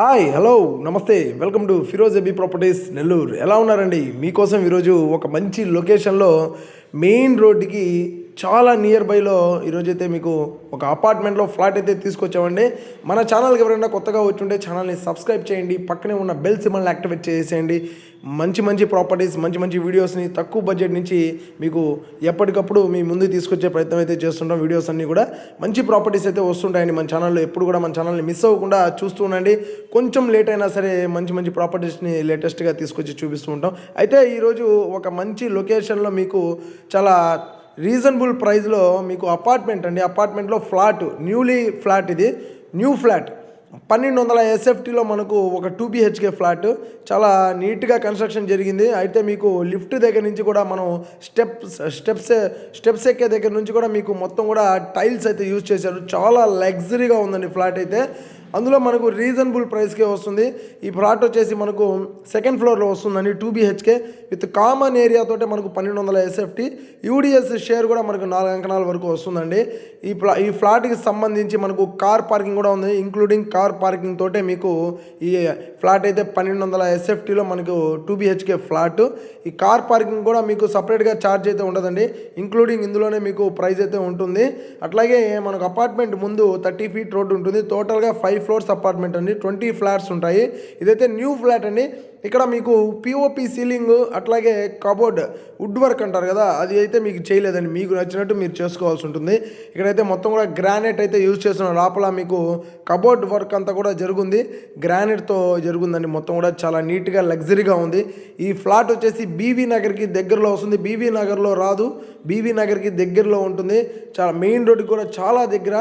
Hi hello నమస్తే. Welcome to Firoz A B properties Nellore. ఎలా ఉన్నారండి? మీకోసం ఈరోజు ఒక మంచి లొకేషన్లో మెయిన్ రోడ్డుకి చాలా నియర్ బైలో ఈరోజైతే మీకు ఒక అపార్ట్మెంట్లో ఫ్లాట్ అయితే తీసుకొచ్చామండి. మన ఛానల్కి ఎవరైనా కొత్తగా వచ్చుంటే ఛానల్ని సబ్స్క్రైబ్ చేయండి. పక్కనే ఉన్న బెల్ సిమ్మల్ని యాక్టివేట్ చేసేయండి. మంచి మంచి ప్రాపర్టీస్ మంచి మంచి వీడియోస్ని తక్కువ బడ్జెట్ నుంచి మీకు ఎప్పటికప్పుడు మీ ముందు తీసుకొచ్చే ప్రయత్నం అయితే చేస్తుంటాం. వీడియోస్ అన్నీ కూడా మంచి ప్రాపర్టీస్ అయితే వస్తుంటాయండి మన ఛానల్లో ఎప్పుడు కూడా మన ఛానల్ని మిస్ అవ్వకుండా చూస్తూ ఉండండి. కొంచెం లేట్ అయినా సరే మంచి మంచి ప్రాపర్టీస్ని లేటెస్ట్గా తీసుకొచ్చి చూపిస్తూ ఉంటాం. అయితే ఈరోజు ఒక మంచి లొకేషన్లో మీకు చాలా రీజనబుల్ ప్రైస్లో మీకు అపార్ట్మెంట్ అండి. అపార్ట్మెంట్లో ఫ్లాట్ న్యూలీ ఫ్లాట్ ఇది. న్యూ ఫ్లాట్ పన్నెండు వందల ఎస్ఎఫ్టీలో మనకు ఒక టూ బిహెచ్కే ఫ్లాట్. చాలా నీట్గా కన్స్ట్రక్షన్ జరిగింది. అయితే మీకు లిఫ్ట్ దగ్గర నుంచి కూడా మనం స్టెప్స్ స్టెప్స్ స్టెప్స్ ఎక్కే దగ్గర నుంచి కూడా మీకు మొత్తం కూడా టైల్స్ అయితే యూజ్ చేశారు. చాలా లగ్జరీగా ఉందండి ఫ్లాట్ అయితే. అందులో మనకు రీజనబుల్ ప్రైస్కే వస్తుంది. ఈ ప్లాట్ వచ్చేసి మనకు సెకండ్ ఫ్లోర్లో వస్తుందండి టూ బీహెచ్కే విత్ కామన్ ఏరియాతోటే మనకు పన్నెండు వందల ఎస్ఎఫ్టీ యూడిఎస్ షేర్ కూడా మనకు నాలుగు అంకణాల వరకు వస్తుందండి. ఈ ప్లా ఈ ఫ్లాట్కి సంబంధించి మనకు కార్ పార్కింగ్ కూడా ఉంది. ఇంక్లూడింగ్ కార్ పార్కింగ్ తోటే మీకు ఈ ఫ్లాట్ అయితే పన్నెండు వందల ఎస్ఎఫ్టీలో మనకు టూ బీహెచ్కే ఫ్లాట్ ఈ కార్ పార్కింగ్ కూడా మీకు సపరేట్గా ఛార్జ్ అయితే ఉండదండి. ఇంక్లూడింగ్ ఇందులోనే మీకు ప్రైస్ అయితే ఉంటుంది. అట్లాగే మనకు అపార్ట్మెంట్ ముందు థర్టీ ఫీట్ రోడ్ ఉంటుంది. టోటల్గా ఫైవ్ ఫైవ్ ఫ్లోర్స్ అపార్ట్మెంట్ అండి. ట్వంటీ ఫ్లాట్స్ ఉంటాయి. ఇదైతే న్యూ ఫ్లాట్ అండి. ఇక్కడ మీకు పిఓపి సీలింగ్ అట్లాగే కబోర్డ్ వుడ్ వర్క్ అంటారు కదా అది అయితే మీకు చేయలేదండి. మీకు నచ్చినట్టు మీరు చేసుకోవాల్సి ఉంటుంది. ఇక్కడైతే మొత్తం కూడా గ్రానైట్ అయితే యూజ్ చేస్తున్నారు లోపల మీకు కబోర్డ్ వర్క్ అంతా కూడా జరుగుంది. గ్రానైట్తో జరుగుందండి. మొత్తం కూడా చాలా నీట్గా లగ్జరీగా ఉంది. ఈ ఫ్లాట్ వచ్చేసి బీవీ నగర్కి దగ్గరలో వస్తుంది. బీవీ నగర్లో రాదు. బీవీ నగర్కి దగ్గరలో ఉంటుంది. చాలా మెయిన్ రోడ్కి కూడా చాలా దగ్గర.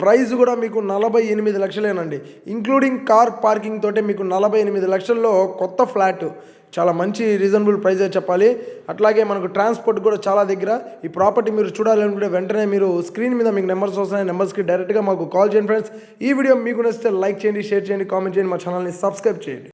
ప్రైస్ కూడా మీకు నలభై ఎనిమిది లక్షలేనండి. ఇంక్లూడింగ్ కార్ పార్కింగ్ తోటే మీకు నలభై ఎనిమిది లక్షల్లో కొత్త ఫ్లాట్. చాలా మంచి రీజనబుల్ ప్రైజే చెప్పాలి. అట్లాగే మనకు ట్రాన్స్పోర్ట్ కూడా చాలా దగ్గర. ఈ ప్రాపర్టీ మీరు చూడాలనుకుంటే వెంటనే మీరు స్క్రీన్ మీద మీకు నెంబర్స్ వస్తున్నాయి. నెంబర్స్కి డైరెక్ట్గా మాకు కాల్ చేయండి ఫ్రెండ్స్ ఈ వీడియో మీకు నచ్చితే లైక్ చేయండి షేర్ చేయండి కామెంట్ చేయండి. మా ఛానల్ని సబ్స్క్రైబ్ చేయండి.